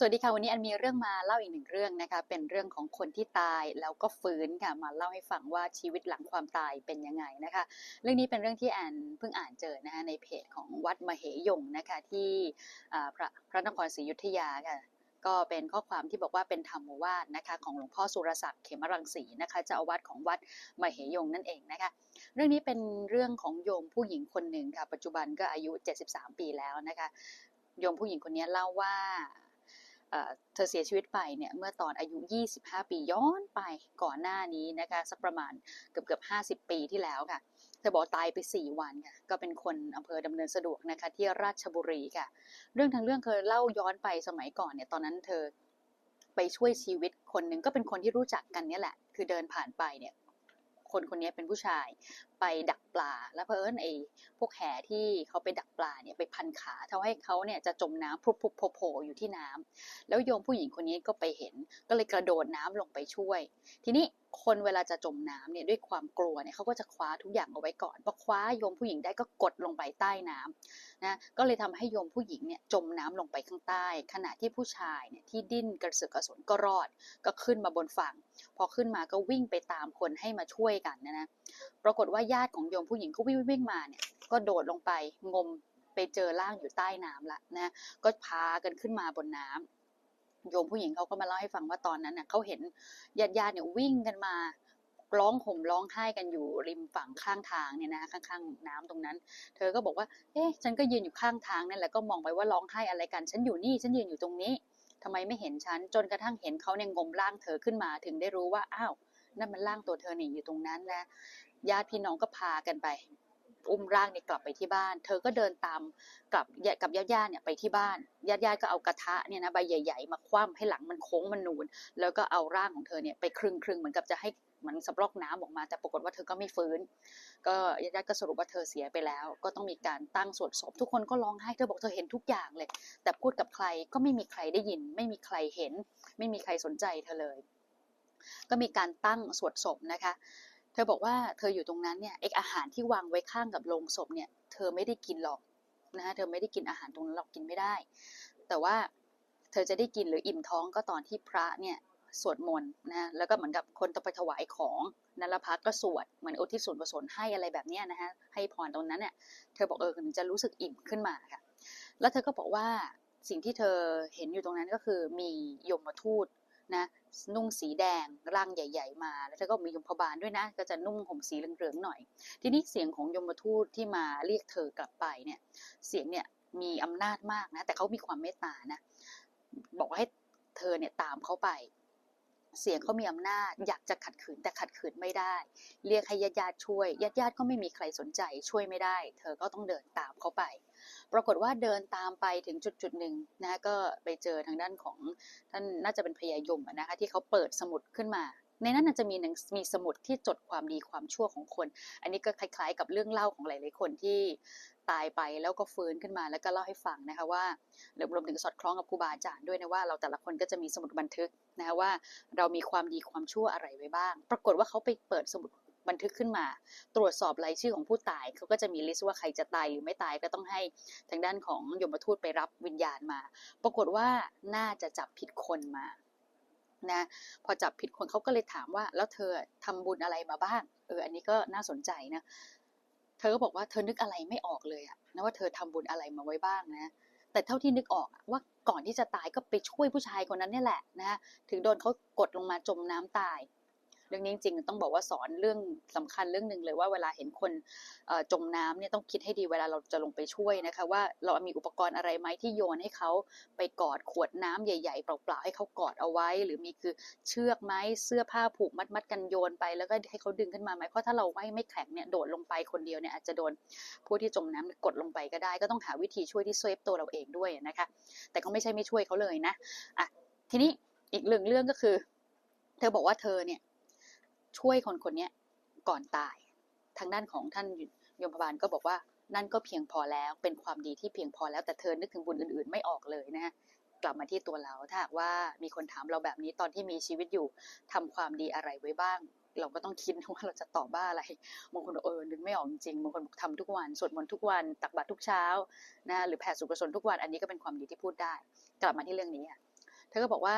สวัสดีค่ะวันนี้อันมีเรื่องมาเล่าอีกหนึ่งเรื่องนะคะ เป็นเรื่องของคนที่ตายแล้วก็ฟื้นค่ะมาเล่าให้ฟังว่าชีวิตหลังความตายเป็นยังไงนะคะ เรื่องนี้เป็นเรื่องที่แอนเพิ่งอ่านเจอนะคะในเพจของวัดมเหยงนะคะที่พระพระนครศรีอยุธยาค่ะก็เป็นข้อความที่บอกว่าเป็นธรรมวาสนะคะของหลวงพ่อสุรศักดิ์เขมรังสีนะคะเจ้าอาวาสของวัดมเหยงนั่นเองนะคะเรื่องนี้เป็นเรื่องของโยมผู้หญิงคนหนึ่งค่ะปัจจุบันก็อายุ 73 ปีแล้วนะคะโยมผู้หญิงคนนี้เล่าว่า เธอเสียชีวิตไปเนี่ยเมื่อตอนอายุ 25 ปีย้อนไปก่อนหน้านี้นะคะสักประมาณเกือบเกือบ50 ปีที่แล้วค่ะ เธอบอกตายไป 4 วันค่ะก็เป็นคนอำเภอดำเนินสะดวกนะคะที่ราชบุรีค่ะ เรื่องทั้งเรื่องเคยเล่าย้อนไปสมัยก่อนเนี่ยตอนนั้นเธอไปช่วยชีวิตคนหนึ่งก็เป็นคนที่รู้จักกันเนี่ยแหละ คือเดินผ่านไปเนี่ยคนคนนี้เป็นผู้ชาย ไปดักปลา แล้วเพอเอิญไอ้พวกแหที่เขาไปดักปลาเนี่ยไปพันขาทำให้เขาเนี่ยจะจมน้ำพลุบพลุบโผล่โผล่อยู่ที่น้ำแล้วโยมผู้หญิงคนนี้ก็ไปเห็น ก็เลยกระโดดน้ำลงไปช่วย ทีนี้คนเวลาจะจมน้ำเนี่ยด้วยความกลัวเนี่ยเขาก็จะคว้าทุกอย่างเอาไว้ก่อนพอคว้าโยมผู้หญิงได้ก็กดลงไปใต้น้ำนะก็เลยทำให้โยมผู้หญิงเนี่ยจมน้ำลงไปข้างใต้ ขณะที่ผู้ชายเนี่ยที่ดิ้นกระเสือกกระสนก็รอด ก็ขึ้นมาบนฝั่ง พอขึ้นมาก็วิ่งไปตามคนให้มาช่วยกันนะนะปรากฏว่าญาติของโยมผู้หญิงก็วิ่งวิ่งมาเนี่ยก็โดดลงไปงมไปเจอร่างอยู่ใต้น้ำละนะก็พากันขึ้นมาบนน้ำโยมผู้หญิงเขาก็มาเล่าให้ฟังว่าตอนนั้นน่ะเขาเห็นญาติญาติๆเนี่ยวิ่งกันมาร้องห่มร้องไห้กันอยู่ริมฝั่งข้างทางเนี่ยนะข้างๆ น้ำตรงนั้น เธอก็บอกว่า เอ๊ะฉันก็ยืนอยู่ข้างทางนั่นแหละก็มองไปว่าร้องไห้อะไรกัน ฉันอยู่นี่ฉันยืนอยู่ตรงนี้ทำไมไม่เห็นฉันจนกระทั่งเห็นเขาเนี่ยงมร่างเธอขึ้นมาถึงได้รู้ว่าอ้าวนั่นมันร่างตัวเธอนี่อยู่ตรงนั้นนะ ญาติพี่น้องก็พากันไป อุ้มร่างเนี่ยกลับไปที่บ้าน เธอก็เดินตามกลับกับญาติญาติๆเนี่ยไปที่บ้านญาติญาติๆก็เอากระทะเนี่ยนะใบใหญ่ ๆ มาคว่ำให้หลังมันโค้งมันนูน แล้วก็เอาร่างของเธอเนี่ยไปครึ่งครึ่งๆเหมือนกับจะให้มันสำรอกน้ำออกมาแต่ปรากฏว่าเธอก็ไม่ฟื้น ก็ญาติญาติๆก็สรุปว่าเธอเสียไปแล้ว ก็ต้องมีการตั้งสวดศพทุกคนก็ร้องไห้เธอบอกเธอเห็นทุกอย่างเลย แต่พูดกับใครก็ไม่มีใครได้ยิน ไม่มีใครเห็น ไม่มีใครสนใจเธอเลย ก็มีการตั้งสวดศพนะคะ ธอบอกว่าเธออยู่ตรงนั้นเนี่ยเอกอาหารที่วางไว้ข้างกับโลงศพเนี่ยเธอไม่ได้กินหรอกนะคะเธอไม่ได้กินอาหารตรงนั้นหรอกกินไม่ได้ แต่ว่าเธอจะได้กินหรืออิ่มท้องก็ตอนที่พระเนี่ยสวดมนต์นะแล้วก็เหมือนกับคนต้องไปถวายของนันละพักก็สวดเหมือนอุทิศส่วนกุศลให้อะไรแบบนี้นะคะให้พรตรงนั้นเนี่ยเธอบอกเออถึงจะรู้สึกอิ่มขึ้นมาค่ะแล้วเธอก็บอกว่าสิ่งที่เธอเห็นอยู่ตรงนั้นก็คือมียมทูต นะนุ่งสีแดงร่างใหญ่ ๆ มาแล้วเธอก็มียมพบาลด้วยนะ ก็จะนุ่งห่มสีเหลืองๆหน่อย ทีนี้เสียงของยมทูตที่มาเรียกเธอกลับไปเนี่ยเสียงเนี่ยมีอำนาจมากนะแต่เขามีความเมตตานะบอกให้เธอเนี่ยตามเขาไป เสียงเขามีอำนาจ อยากจะขัดขืนแต่ขัดขืนไม่ได้ เรียกให้ญาติญาติช่วยญาติญาติก็ไม่มีใครสนใจช่วยไม่ได้ เธอก็ต้องเดินตามเขาไป ปรากฏว่าเดินตามไปถึงจุดจุดหนึ่งนะก็ไปเจอทางด้านของท่านน่าจะเป็นพญายมนะคะที่เขาเปิดสมุดขึ้นมาในนั้นน่าจะมีหนังมีสมุดที่จดความดีความชั่วของคน อันนี้ก็คล้าย ๆ กับเรื่องเล่าของหลาย ๆ คนที่ ตายไปแล้วก็ฟื้นขึ้นมาแล้วก็เล่าให้ฟังนะคะว่ารวมถึงสอดคล้องกับครูบาอาจารย์ด้วยนะว่าเราแต่ละคนก็จะมีสมุดบันทึกนะคะว่าเรามีความดีความชั่วอะไรไว้บ้าง ปรากฏว่าเขาไปเปิดสมุดบันทึกขึ้นมา ตรวจสอบรายชื่อของผู้ตายเขาก็จะมีลิสต์ว่าใครจะตายหรือไม่ตายก็ต้องให้ทางด้านของยมทูตไปรับวิญญาณมา ปรากฏว่าน่าจะจับผิดคนมานะพอจับผิดคนเขาก็เลยถามว่าแล้วเธอทำบุญอะไรมาบ้างเอออันนี้ก็น่าสนใจนะ เธอก็บอกว่าเธอนึกอะไรไม่ออกเลยอะนะว่าเธอทำบุญอะไรมาไว้บ้างนะ แต่เท่าที่นึกออกอะว่าก่อนที่จะตายก็ไปช่วยผู้ชายคนนั้นนี่แหละนะถึงโดนเขากดลงมาจมน้ำตาย เรื่องนี้จริงๆต้องบอกว่าสอนเรื่องสำคัญเรื่องหนึ่งเลยว่าเวลาเห็นคนจมน้ำเนี่ยต้องคิดให้ดีเวลาเราจะลงไปช่วยนะคะ ว่าเรามีอุปกรณ์อะไรไหมที่โยนให้เขาไปกอดขวดน้ำใหญ่ ๆ เปล่าๆให้เขากอดเอาไว้ หรือมีคือเชือกไหมเสื้อผ้าผูกมัดๆกันโยนไป แล้วก็ให้เขาดึงขึ้นมาไหมเพราะถ้าเราไม่ไม่แข็งเนี่ยโดดลงไปคนเดียวเนี่ยอาจจะโดนผู้ที่จมน้ำกดลงไปก็ได้ ก็ต้องหาวิธีช่วยที่เซฟตัวเราเองด้วยนะคะ แต่ก็ไม่ใช่ไม่ช่วยเขาเลยนะอะทีนี้อีกเรื่งเรื่องก็คือ เธอบอกว่าเธอเนี่ย ช่วยคนคนนี้ก่อนตาย ทางด้านของท่านยมพบาลก็บอกว่านั่นก็เพียงพอแล้วเป็นความดีที่เพียงพอแล้วแต่เธอนึกถึงบุญอื่นๆ ไม่ออกเลยนะฮะกลับมาที่ตัวเราถ้าหากว่ามีคนถามเราแบบนี้ตอนที่มีชีวิตอยู่ทำความดีอะไรไว้บ้าง เราก็ต้องคิดว่าเราจะตอบว่าอะไรบางคนอกเออนึกไม่ออกจริงๆบางคนบอกทำทุกวันสวดมนต์ทุกวันตักบาตรทุกเช้านะหรือแผ่สุขกุศลทุกวันอันนี้ก็เป็นความดีที่พูดได้ กลับมาที่เรื่องนี้อะอก็บอกว่า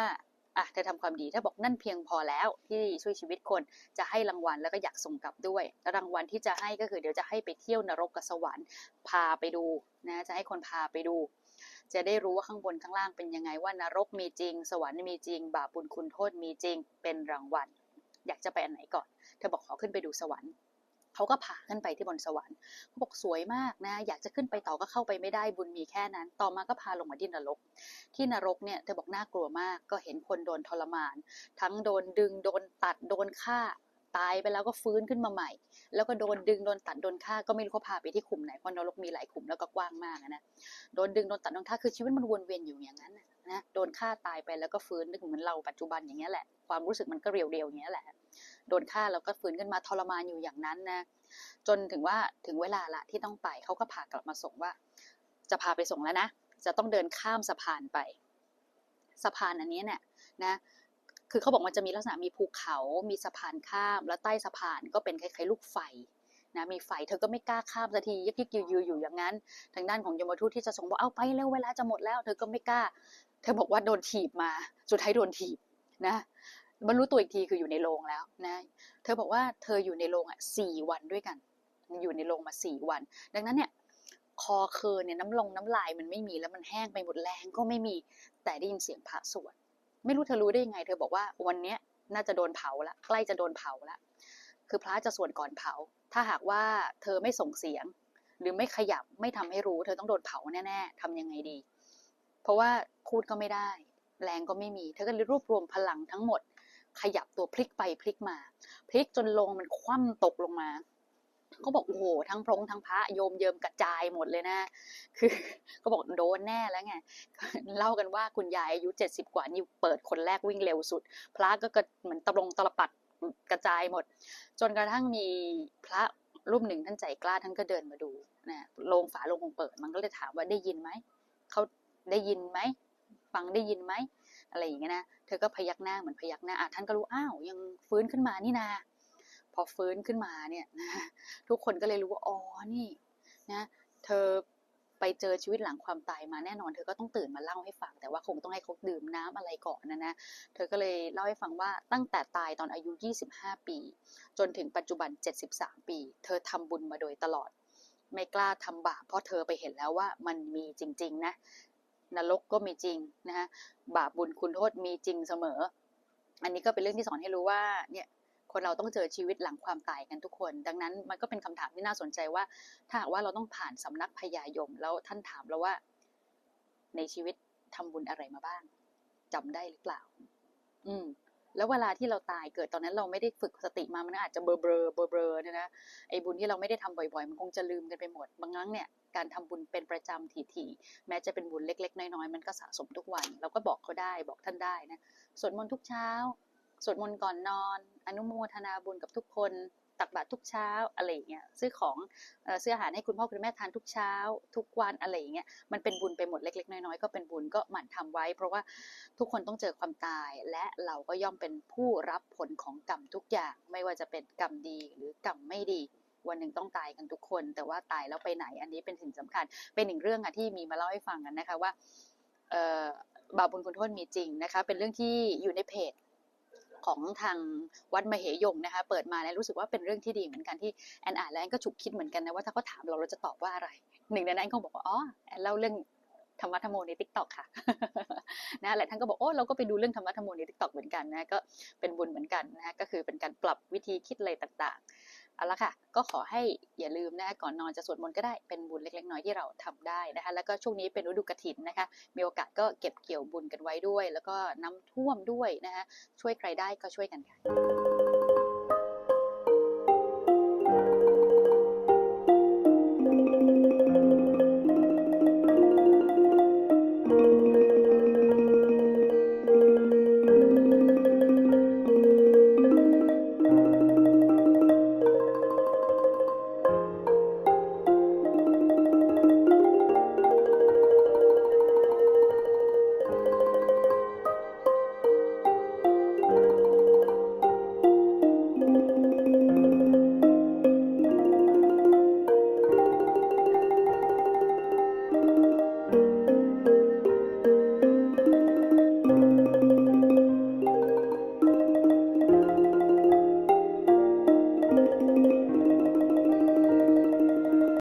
อะเธอทำความดีเธอบอกนั่นเพียงพอแล้วที่ช่วยชีวิตคนจะให้รางวัลแล้วก็อยากส่งกลับด้วยแล้วรางวัลที่จะให้ก็คือเดี๋ยวจะให้ไปเที่ยวนรกกับสวรรค์พาไปดูนะจะให้คนพาไปดู จะได้รู้ว่าข้างบนข้างล่างเป็นยังไงว่านรกมีจริง สวรรค์มีจริง บาปบุญคุณโทษมีจริง เป็นรางวัล อยากจะไปอันไหนก่อน เธอบอกขอขึ้นไปดูสวรรค์ เขาก็ผ่าขึ้นไปที่บนสวรรค์เขาบอกสวยมากนะ อยากจะขึ้นไปต่อก็เข้าไปไม่ได้บุญมีแค่นั้น ต่อมาก็พาลงมาที่นรก ที่นรกเนี่ยเธอบอกน่ากลัวมากก็เห็นคนโดนทรมาน ทั้งโดนดึงโดนตัดโดนฆ่า ตายไปแล้วก็ฟื้นขึ้นมาใหม่ แล้วก็โดนดึงโดนตัดโดนฆ่าก็ไม่รู้เขาพาไปที่ขุมไหนเพราะนรกมีหลายขุมแล้วก็กว้างมากนะโดนดึงโดนตัดโดนฆ่าคือชีวิตมันวนเวียนอยู่อย่างนั้นนะนะโดนฆ่าตายไปแล้วก็ฟื้นนึกเหมือนเราปัจจุบันอย่างเงี้ยแหละความรู้สึกมันก็เรียวๆอย่างเงี้ยแหละโดนฆ่าแล้วก็ฟื้นขึ้นมาทรมานอยู่อย่างนั้นนะจนถึงว่าถึงเวลาละที่ต้องไปเขาก็พากลับมาส่งว่า จะพาไปส่งแล้วนะจะต้องเดินข้ามสะพานไป สะพานอันนี้เนี่ยนะ คือเขาบอกมันจะมีลักษณะมีภูเขามีสะพานข้าม แล้วใต้สะพานก็เป็นคล้ายๆลูกไฟนะมีไฟเธอก็ไม่กล้าข้ามสักทียึกยึกยืออยู่อย่างนั้น ทางด้านของยมทูตที่จะส่งบอกเอาไปเร็วเวลาจะหมดแล้ว เธอก็ไม่กล้า เธอบอกว่าโดนถีบมาสุดท้ายโดนถีบนะมันรู้ตัวอีกทีคืออยู่ในโรงแล้วนะ เธอบอกว่าเธออยู่ในโรงอะสี่วันด้วยกัน อยู่ในโรงมาสี่วัน ดังนั้นเนี่ยคอเคอเนี่ยน้ำลงน้ำลายมันไม่มีแล้วมันแห้งไปหมดแรงก็ไม่มีแต่ได้ยินเสียงพระสวด ไม่รู้เธอรู้ได้ยังไง เธอบอกว่าวันเนี้ยน่าจะโดนเผาละใกล้จะโดนเผาละคือพระจะสวดก่อนเผา ถ้าหากว่าเธอไม่ส่งเสียง หรือไม่ขยับไม่ทำให้รู้ เธอต้องโดนเผาแน่ๆทำยังไงดี เพราะว่าพูดก็ไม่ได้ แรงก็ไม่มี เธอก็เลยรวบรวมพลังทั้งหมด ขยับตัวพลิกไปพลิกมา พลิกจนลงมันคว่ำตกลงมา เขาบอกโอ้โหทั้งพรงทั้งพระโยมเยิมกระจายหมดเลยนะ คือเขาบอกโดนแน่แล้วไงเล่ากันว่าคุณยายอายุเจ็ดสิบกว่านี่เปิดคนแรกวิ่งเร็วสุด พระก็เหมือนตะลงตะลปัดกระจายหมด จนกระทั่งมีพระรูปหนึ่งท่านใจกล้าท่านก็เดินมาดูนะโลงฝาโลงคงเปิด มันก็เลยถามว่าได้ยินไหมเขาได้ยินไหมฟังได้ยินไหมอะไรอย่างเงี้ยนะเธอก็พยักหน้าเหมือนพยักหน้าอะท่านก็รู้อ้าวยังฟื้นขึ้นมานี่นา อฟื้นขึ้นมาเนี่ยนะทุกคนก็เลยรู้ว่าอ๋อนี่นะเธอไปเจอชีวิตหลังความตายมาแน่นอนเธอก็ต้องตื่นมาเล่าให้ฟัง แต่ว่าคงต้องให้เขาดื่มน้ำอะไรก่อนนะนะเธอก็เลยเล่าให้ฟังว่าตั้งแต่ตายตอนอายุ 25 ปี จนถึงปัจจุบัน 73 ปี เธอทำบุญมาโดยตลอด ไม่กล้าทำบาปเพราะเธอไปเห็นแล้วว่ามันมีจริง ๆ นะนรกก็มีจริงนะฮะบาปบุญคุณโทษมีจริงเสมอ อันนี้ก็เป็นเรื่องที่สอนให้รู้ว่าเนี่ย คนเราต้องเจอชีวิตหลังความตายกันทุกคน ดังนั้นมันก็เป็นคำถามที่น่าสนใจว่า ถ้าหากว่าเราต้องผ่านสำนักพญายม แล้วท่านถามเราว่า ในชีวิตทำบุญอะไรมาบ้างจำได้หรือเปล่า อืม แล้วเวลาที่เราตายเกิดตอนนั้นเราไม่ได้ฝึกสติมามันอาจจะเบลอเบลอเบลอเบลอเนี่ยนะไอ้บุญที่เราไม่ได้ทำบ่อยๆ มันคงจะลืมกันไปหมดบางครั้งเนี่ยการทำบุญเป็นประจำถี่ๆ แม้จะเป็นบุญเล็ก ๆ น้อยๆ มันก็สะสมทุกวัน เราก็บอกเขาได้ บอกท่านได้นะ สวดมนต์ทุกเช้า สวดมนต์ก่อนนอน อนุโมทนาบุญกับทุกคน ตักบาตรทุกเช้าอะไรอย่างเงี้ยซื้อของเอ่อซื้ออาหารให้คุณพ่อคุณแม่ทานทุกเช้า ทุกวันอะไรอย่างเงี้ยมันเป็นบุญไปหมดเล็ก ๆ น้อยๆก็เป็นบุญก็หมั่นทำไว้ เพราะว่าทุกคนต้องเจอความตาย และเราก็ย่อมเป็นผู้รับผลของกรรมทุกอย่าง ไม่ว่าจะเป็นกรรมดีหรือกรรมไม่ดีวันหนึ่งต้องตายกันทุกคน แต่ว่าตายแล้วไปไหนอันนี้เป็นสิ่งสำคัญ เป็นหนึ่งเรื่องอะที่มีมาเล่าให้ฟังกันนะคะว่าบาปบุญคุณโทษมีจริงนะคะ เป็นเรื่องที่อยู่ในเพจ ของทางวัดมเหยงนะคะ เปิดมาแล้วรู้สึกว่าเป็นเรื่องที่ดีเหมือนกันที่แอนอ่านแล้วแอนก็ฉุกคิดเหมือนกันนะว่าถ้าเขาถามเราเราจะตอบว่าอะไร หนึ่งในนั้นแอนก็บอกว่าอ๋อแอนเล่าเรื่องธรรมะธรรมโมในทิกตอกค่ะนะหลายท่านก็บอกโอ้เราก็ไปดูเรื่องธรรมะธรรมโมในทิกตอกเหมือนกันนะก็เป็นบุญเหมือนกันนะก็คือเป็นการปรับวิธีคิดอะไรต่าง เอาละค่ะ ก็ขอให้อย่าลืมนะคะก่อนนอนจะสวดมนต์ก็ได้เป็นบุญเล็กๆน้อยๆที่เราทำได้นะคะแล้วก็ช่วงนี้เป็นฤดูกระถินนะคะ มีโอกาสก็เก็บเกี่ยวบุญกันไว้ด้วย แล้วก็น้ำท่วมด้วยนะคะช่วยใครได้ก็ช่วยกันค่ะ